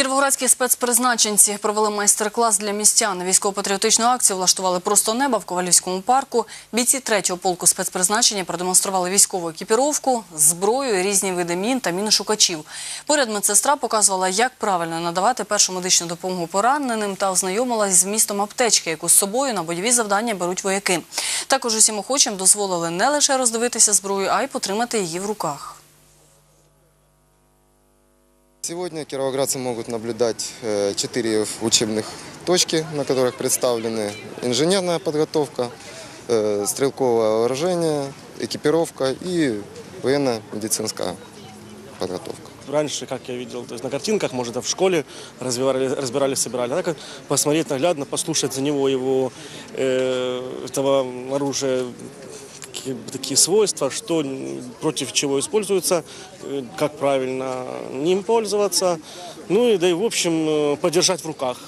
Кіровоградські спецпризначенці провели майстер-клас для містян. Військово-патріотичну акцію влаштували просто неба в Ковалівському парку. Бійці 3-го полку спецпризначення продемонстрували військову екіпіровку, зброю, різні види мін та міношукачів. Поряд медсестра показувала, як правильно надавати першу медичну допомогу пораненим та ознайомилась з вмістом аптечки, яку з собою на бойові завдання беруть вояки. Також усім охочим дозволили не лише роздивитися зброю, а й потримати її в руках. Сегодня кировоградцы могут наблюдать э, четыре учебных точки, на которых представлены инженерная подготовка, э, стрелковое вооружение, экипировка и военно-медицинская подготовка. Раньше, как я видел, то есть на картинках, может, в школе разбирали, разбирали собирали. А так посмотреть наглядно, послушать за него его э, этого оружия такие, свойства, что против чего используется, э, как правильно ним пользоваться. Ну и да и в общем э, подержать в руках.